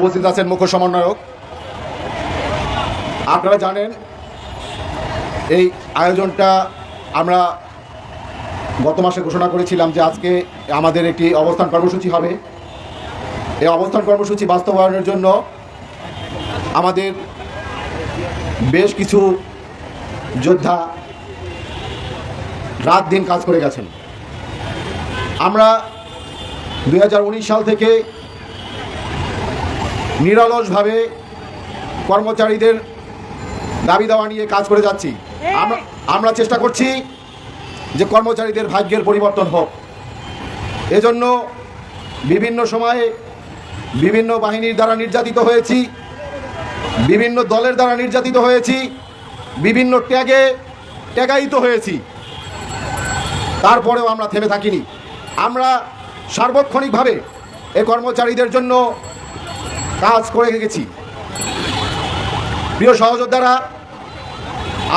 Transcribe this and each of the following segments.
উপস্থিত আছেন মুখ্য সমন্বয়ক। আপনারা জানেন, এই আয়োজনটা আমরা গত মাসে ঘোষণা করেছিলাম যে আজকে আমাদের একটি অবস্থান কর্মসূচি হবে। এই অবস্থান কর্মসূচি বাস্তবায়নের জন্য আমাদের বেশ কিছু যোদ্ধা রাত দিন কাজ করে গেছেন। আমরা দু হাজার উনিশ সাল থেকে নিরলসভাবে কর্মচারীদের দাবি দাওয়া নিয়ে কাজ করে যাচ্ছি। আমরা আমরা চেষ্টা করছি যে কর্মচারীদের ভাগ্যের পরিবর্তন হোক। এজন্য বিভিন্ন সময়ে বিভিন্ন বাহিনীর দ্বারা নির্যাতিত হয়েছি বিভিন্ন দলের দ্বারা নির্যাতিত হয়েছি বিভিন্ন ট্যাগে ট্যাগায়িত হয়েছি। তারপরেও আমরা থেমে থাকিনি। আমরা সার্বক্ষণিকভাবে এ কর্মচারীদের জন্য কাজ করে গেছি। প্রিয় সহযোদ্ধারা,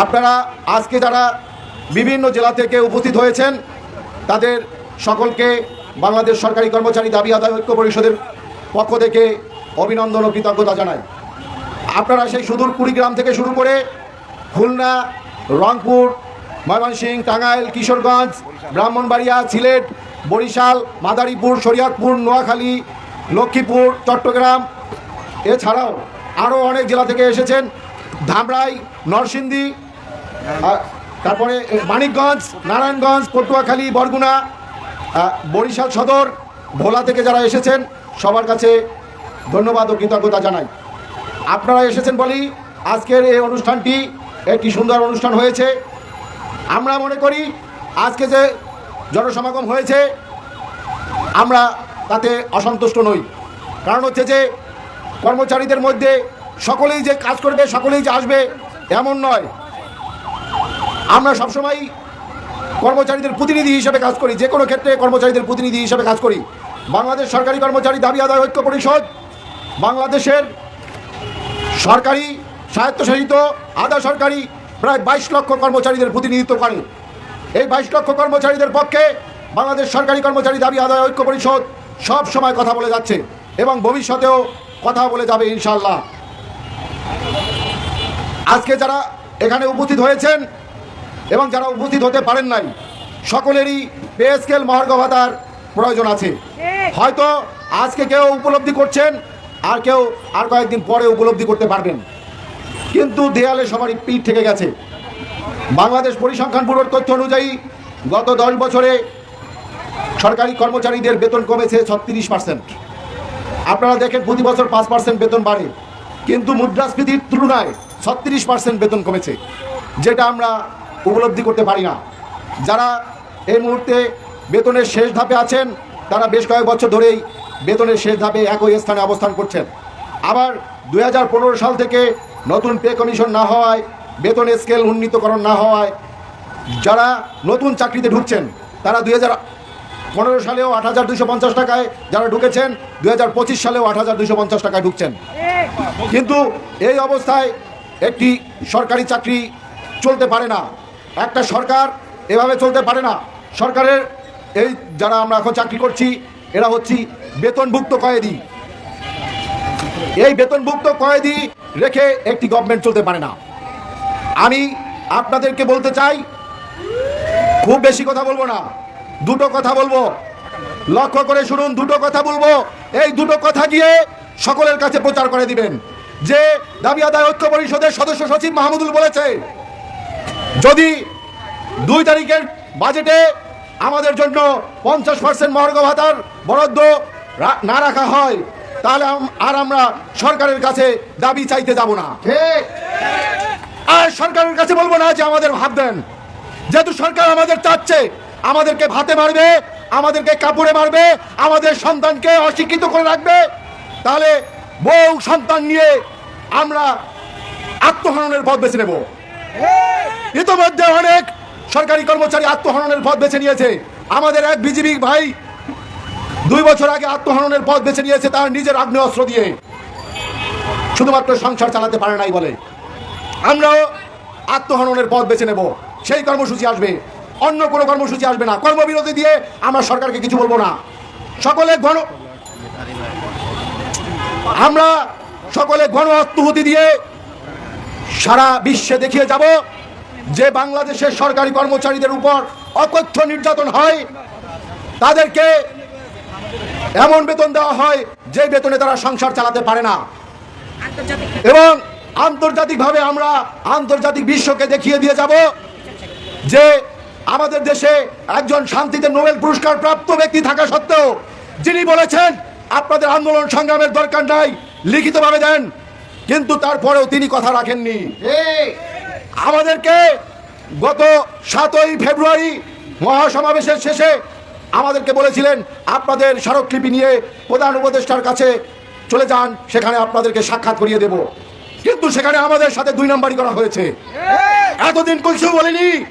আপনারা আজকে যারা বিভিন্ন জেলা থেকে উপস্থিত হয়েছেন, তাদের সকলকে বাংলাদেশ সরকারি কর্মচারী দাবি আদায় ঐক্য পরিষদের পক্ষ থেকে অভিনন্দন ও কৃতজ্ঞতা জানাই। আপনারা সেই সুদূর কুড়িগ্রাম থেকে শুরু করে খুলনা, রংপুর, ময়মনসিংহ, টাঙ্গাইল, কিশোরগঞ্জ, ব্রাহ্মণবাড়িয়া, সিলেট, বরিশাল, মাদারীপুর, শরিয়াতপুর, নোয়াখালী, লক্ষ্মীপুর, চট্টগ্রাম এছাড়াও আরও অনেক জেলা থেকে এসেছেন। ধামরাই, নরসিংদী তারপরে মানিকগঞ্জ, নারায়ণগঞ্জ, পটুয়াখালী, বরগুনা বরিশাল সদর, ভোলা থেকে যারা এসেছেন, সবার কাছে ধন্যবাদ ও কৃতজ্ঞতা জানাই। আপনারা এসেছেন বলেই আজকের এই অনুষ্ঠানটি একটি সুন্দর অনুষ্ঠান হয়েছে। আমরা মনে করি আজকে যে জনসমাগম হয়েছে, আমরা তাতে অসন্তুষ্ট নই। কারণ হচ্ছে যে কর্মচারীদের মধ্যে সকলেই যে কাজ করবে, সকলেই যে আসবে, এমন নয়। আমরা সবসময় কর্মচারীদের প্রতিনিধি হিসেবে কাজ করি, যে কোনো ক্ষেত্রে কর্মচারীদের প্রতিনিধি হিসেবে কাজ করি। বাংলাদেশ সরকারি কর্মচারী দাবি আদায় ঐক্য পরিষদ, বাংলাদেশের সরকারি স্বায়ত্তশাসিত আধা সরকারি প্রায় বাইশ লক্ষ কর্মচারীদের প্রতিনিধিত্ব করে। এই বাইশ লক্ষ কর্মচারীদের পক্ষে বাংলাদেশ সরকারি কর্মচারী দাবি আদায় ঐক্য পরিষদ সব সময় কথা বলে যাচ্ছে এবং ভবিষ্যতেও কথা বলে যাবে ইনশাল্লাহ আজকে যারা এখানে উপস্থিত হয়েছেন এবং যারা উপস্থিত হতে পারেন নাই, সকলেরই পে স্কেল মহার্ঘ ভাতার প্রয়োজন আছে। হয়তো আজকে কেউ উপলব্ধি করছেন, আর কেউ আর কয়েকদিন পরে উপলব্ধি করতে পারবেন। কিন্তু দেয়ালে সবারই পিঠ থেকে গেছে। বাংলাদেশ পরিসংখ্যান ব্যুরোর তথ্য অনুযায়ী গত দশ বছরে সরকারি কর্মচারীদের বেতন কমেছে ছত্রিশ পার্সেন্ট। আপনারা দেখেন প্রতি বছর পাঁচ পার্সেন্ট বেতন বাড়ে। কিন্তু মুদ্রাস্ফীতির তুলনায় ছত্রিশ পার্সেন্ট বেতন কমেছে, যেটা আমরা উপলব্ধি করতে পারি না। যারা এই মুহূর্তে বেতনের শেষ ধাপে আছেন, তারা বেশ কয়েক বছর ধরেই বেতনের শেষ ধাপে একই স্থানে অবস্থান করছেন। আবার দু হাজার পনেরো সাল থেকে নতুন পে কমিশন না হওয়ায়, বেতন স্কেল উন্নীতকরণ না হওয়ায় যারা নতুন চাকরিতে ঢুকছেন, তারা দুই সালেও আট হাজার দুশো পঞ্চাশ টাকায় যারা ঢুকেছেন দুই হাজার পঁচিশ সালেও আট হাজার দুশো পঞ্চাশ টাকায় ঢুকছেন। কিন্তু এই অবস্থায় একটি সরকারি চাকরি চলতে পারে না। একটা সরকার এভাবে চলতে পারে না। সরকারের এই যারা আমরা এখন চাকরি করছি, এরা হচ্ছি বেতনভুক্ত কয়েদি। এই বেতনভুক্ত কয়েদি রেখে একটি গভর্নমেন্ট চলতে পারে না। আমি আপনাদেরকে বলতে চাই, খুব বেশি কথা বলব না। দুটো কথা বলব। লক্ষ্য করে শুনুন, দুটো কথা বলব। এই দুটো কথা গিয়ে সকলের কাছে প্রচার করে দিবেন। যে দাবি আদায় ঐক্য পরিষদের সদস্য সচিব মাহমুদুল বলেছে যদি দুই তারিখের বাজেটে আমাদের জন্য পঞ্চাশ পার্সেন্ট মহার্ঘ ভাতার বরাদ্দ না রাখা হয় তাহলে আর আমরা সরকারের কাছে দাবি চাইতে যাব না। আর সরকারের কাছে বলব না যে আমাদের ভাব দেন। যেহেতু সরকার আমাদের চাচ্ছে আমাদেরকে ভাতে মারবে আমাদেরকে কাপড়ে মারবে, আমাদের সন্তানকে অশিক্ষিত করে রাখবে। তাহলে বউ সন্তান নিয়ে আমরা আত্মহননের পথ বেছে নেব। ইতোমধ্যে অনেক সরকারি কর্মচারী আত্মহননের পথ বেছে নিয়েছে। আমাদের এক বিজিবি ভাই দুই বছর আগে আত্মহননের পথ বেছে নিয়েছে তার নিজের আগ্নেয় অস্ত্র দিয়ে। শুধুমাত্র সংসার চালাতে পারে নাই বলে। আমরাও আত্মহননের পথ বেছে নেব। সেই কর্মসূচি আসবে। অন্য কোনো কর্মসূচি আসবে না। কর্মবিরতি দিয়ে আমরা সরকারকে কিছু বলব না। সকলে গণ আমরা সকলে গণ আত্মহতি দিয়ে সারা বিশ্বে দেখিয়ে যাব যে বাংলাদেশের সরকারি কর্মচারীদের উপর অকথ্য নির্যাতন হয়, তাদেরকে এমন বেতন দেওয়া হয় যে বেতনে তারা সংসার চালাতে পারে না। এবং আন্তর্জাতিকভাবে আমরা আন্তর্জাতিক বিশ্বকে দেখিয়ে দিয়ে যাব যে আমাদের দেশে একজন শান্তিতে নোবেল পুরস্কার প্রাপ্ত ব্যক্তি থাকা সত্ত্বেও যিনি বলেছেন আপনাদের আন্দোলন সংগ্রামের দরকার নাই লিখিতভাবে দেন। কিন্তু তারপরেও তিনি কথা রাখেননি। আমাদেরকে গত সাতই ফেব্রুয়ারি মহাসমাবেশের শেষে আমাদেরকে বলেছিলেন আপনাদের স্মারকলিপি নিয়ে প্রধান উপদেষ্টার কাছে চলে যান সেখানে আপনাদেরকে সাক্ষাৎ করিয়ে দেব। কিন্তু সেখানে আমাদের সাথে দুই নম্বরই করা হয়েছে। এতদিন কিছু বলেনি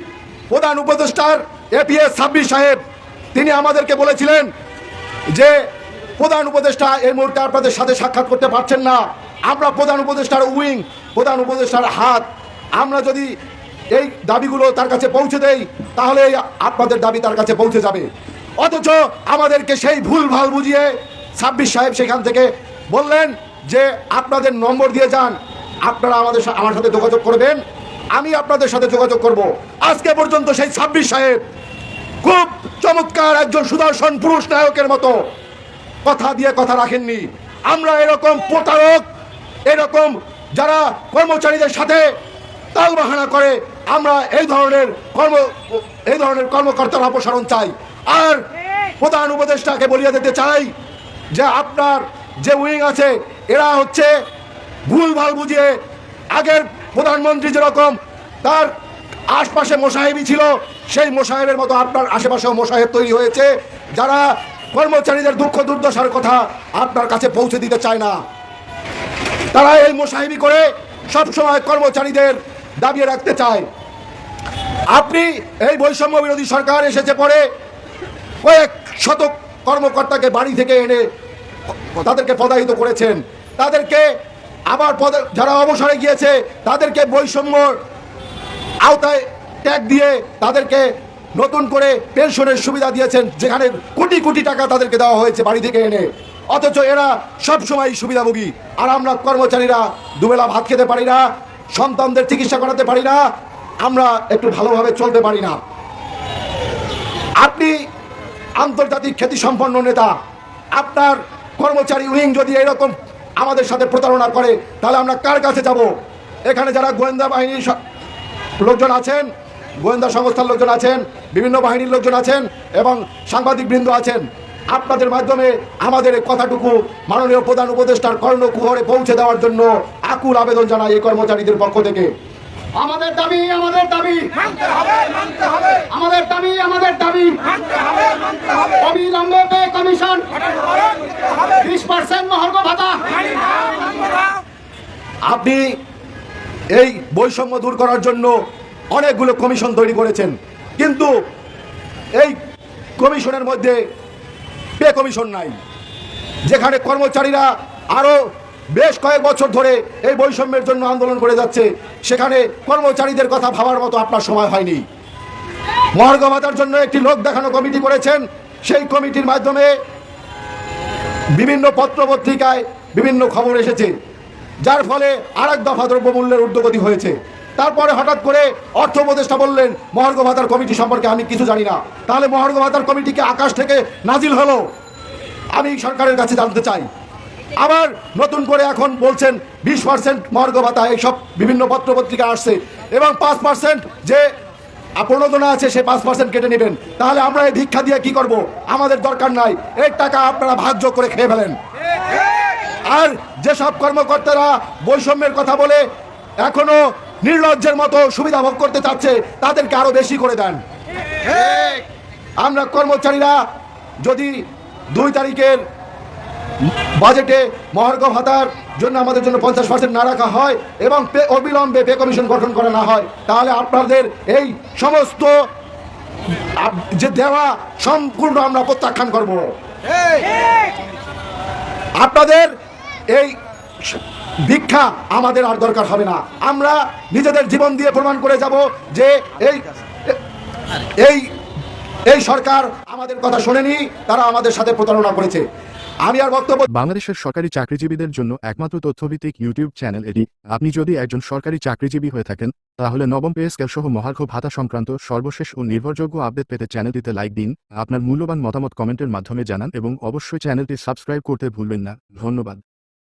প্রধান উপদেষ্টার এপিএস ছাব্বিশ সাহেব, তিনি আমাদেরকে বলেছিলেন যে, প্রধান উপদেষ্টা এই মুহূর্তে আপনাদের সাথে সাক্ষাৎ করতে পারছেন না। আমরা প্রধান উপদেষ্টার উইং, প্রধান উপদেষ্টার হাত, আমরা যদি এই দাবিগুলো তার কাছে পৌঁছে দেই, তাহলে আপনাদের দাবি তার কাছে পৌঁছে যাবে। অথচ আমাদেরকে সেই ভুল ভালো বুঝিয়ে ছাব্বিশ সাহেব সেখান থেকে বললেন যে, আপনাদের নম্বর দিয়ে যান, আপনারা আমাদের আমার সাথে যোগাযোগ করবেন। আমি আপনাদের সাথে যোগাযোগ করব। আজকে পর্যন্ত সেই ছাব্বিশ সাহেব খুব চমৎকার একজন সুদর্শন পুরুষ নায়কের মতো কথা দিয়ে কথা রাখেননি। আমরা এরকম প্রতারক, এরকম যারা কর্মচারীদের সাথে তালবাহানা করে, আমরা এই ধরনের কর্ম, এই ধরনের কর্মকর্তার অপসারণ চাই। আর প্রধান উপদেষ্টাকে বলিয়ে দিতে চাই যে আপনার যে উইং আছে, এরা হচ্ছে ভুল ভালো বুঝিয়ে আগের প্রধানমন্ত্রী যেরকম তার আশপাশে মোসাহেবই ছিল, সেই মোসাহেবের মতো আপনার আশেপাশেও মোসাহেব তৈরি হয়েছে, যারা কর্মচারীদের দুঃখ দুর্দশার কথা আপনার কাছে পৌঁছে দিতে চায় না। তারা এই মোসাহেবি করে সবসময় কর্মচারীদের দাবিয়ে রাখতে চায়। আপনি এই বৈষম্য বিরোধী সরকার এসেছে পরে কয়েক শত কর্মকর্তাকে বাড়ি থেকে এনে তাদেরকে পদায়িত করেছেন। তাদেরকে আবার পদে যারা অবসরে গিয়েছে, তাদেরকে বৈষম্যর আওতায় ট্যাগ দিয়ে তাদেরকে নতুন করে পেনশনের সুবিধা দিয়েছেন, যেখানে কোটি কোটি টাকা তাদেরকে দেওয়া হয়েছে বাড়ি থেকে এনে। অথচ এরা সবসময় সুবিধাভোগী, আর আমরা কর্মচারীরা দুবেলা ভাত খেতে পারি না, সন্তানদের চিকিৎসা করাতে পারি না, আমরা একটু ভালোভাবে চলতে পারি না। আপনি আন্তর্জাতিক খ্যাতিসম্পন্ন নেতা, আপনার কর্মচারী উইং যদি এরকম আমাদের সাথে প্রতারণা করে, তাহলে আমরা কার কাছে যাব? এখানে যারা গোয়েন্দা বাহিনীর লোকজন আছেন, গোয়েন্দা সংস্থার লোকজন আছেন, বিভিন্ন বাহিনীর লোকজন আছেন, এবং সাংবাদিকবৃন্দ আছেন, আপনাদের মাধ্যমে আমাদের এই কথাটুকু মাননীয় প্রধান উপদেষ্টার কর্ণকুহরে পৌঁছে দেওয়ার জন্য আকুল আবেদন জানাই এই কর্মচারীদের পক্ষ থেকে। আমাদের দাবি আমাদের দাবি। মানতে হবে মানতে হবে। আমাদের দাবি আমাদের দাবি। মানতে হবে মানতে হবে। অবিলম্বে পে কমিশন। বিশ পার্সেন্ট মহর্গ ভাতা। আপনি এই বৈষম্য দূর করার জন্য অনেকগুলো কমিশন তৈরি করেছেন। কিন্তু এই কমিশনের মধ্যে পে কমিশন নাই। যেখানে কর্মচারীরা আরও বেশ কয়েক বছর ধরে এই বৈষম্যের জন্য আন্দোলন করে যাচ্ছে। সেখানে কর্মচারীদের কথা ভাবার মতো আপনার সময় হয়নি। মহার্ঘ ভাতার জন্য একটি লোক দেখানো কমিটি করেছেন। সেই কমিটির মাধ্যমে বিভিন্ন পত্র পত্রিকায় বিভিন্ন খবর এসেছে। যার ফলে আরেক দফা দ্রব্যমূল্যের ঊর্ধ্বগতি হয়েছে। তারপরে হঠাৎ করে অর্থ উপদেষ্টা বললেন, মহার্ঘ ভাতার কমিটি সম্পর্কে আমি কিছু জানি না। তাহলে মহার্ঘ ভাতার কমিটিকে আকাশ থেকে নাজিল হলো। আমি সরকারের কাছে জানতে চাই। আবার নতুন করে এখন বলছেন বিশ পার্সেন্ট মহার্ঘ ভাতা এইসব বিভিন্ন পত্র পত্রিকা আসছে। এবং পাঁচ পার্সেন্ট যে প্রণোদনা আছে সে পাঁচ পার্সেন্ট কেটে নেবেন। তাহলে আমরা এই ভিক্ষা দিয়ে কি করব? আমাদের দরকার নাই। এর টাকা আপনারা ভাগ্য করে খেয়ে ফেলেন। আর যেসব কর্মকর্তারা বৈষম্যের কথা বলে এখনও নির্লজ্জের মতো সুবিধা ভোগ করতে চাচ্ছে তাদেরকে আরও বেশি করে দেন। আমরা কর্মচারীরা যদি দুই তারিখের বাজেটে মহার্ঘ ভাতার জন্য আমাদের জন্য পঞ্চাশ পার্সেন্ট না রাখা হয় এবং পে অবিলম্বে পে কমিশন গঠন করা না হয়, তাহলে আপনাদের এই সমস্ত যে দেওয়া সম্পূর্ণ আমরা প্রত্যাখ্যান করব। আপনাদের এই ভিক্ষা আমাদের আর দরকার হবে না। আমরা নিজেদের জীবন দিয়ে প্রমাণ করে যাব যে এই এই এই সরকার আমাদের কথা শোনেনি, তারা আমাদের সাথে প্রতারণা করেছে। আমি আর বক্তব্য বাংলাদেশের সরকারি চাকরিজীবীদের জন্য একমাত্র তথ্যভিত্তিক ইউটিউব চ্যানেল এটি। আপনি যদি একজন সরকারি চাকরিজীবী হয়ে থাকেন, তাহলে নবম পে স্কেল সহ মহার্ঘ ভাতা সংক্রান্ত সর্বশেষ ও নির্ভরযোগ্য আপডেট পেতে চ্যানেলটিতে লাইক দিন, আপনার মূল্যবান মতামত কমেন্টের মাধ্যমে জানান এবং অবশ্যই চ্যানেলটি সাবস্ক্রাইব করতে ভুলবেন না। ধন্যবাদ।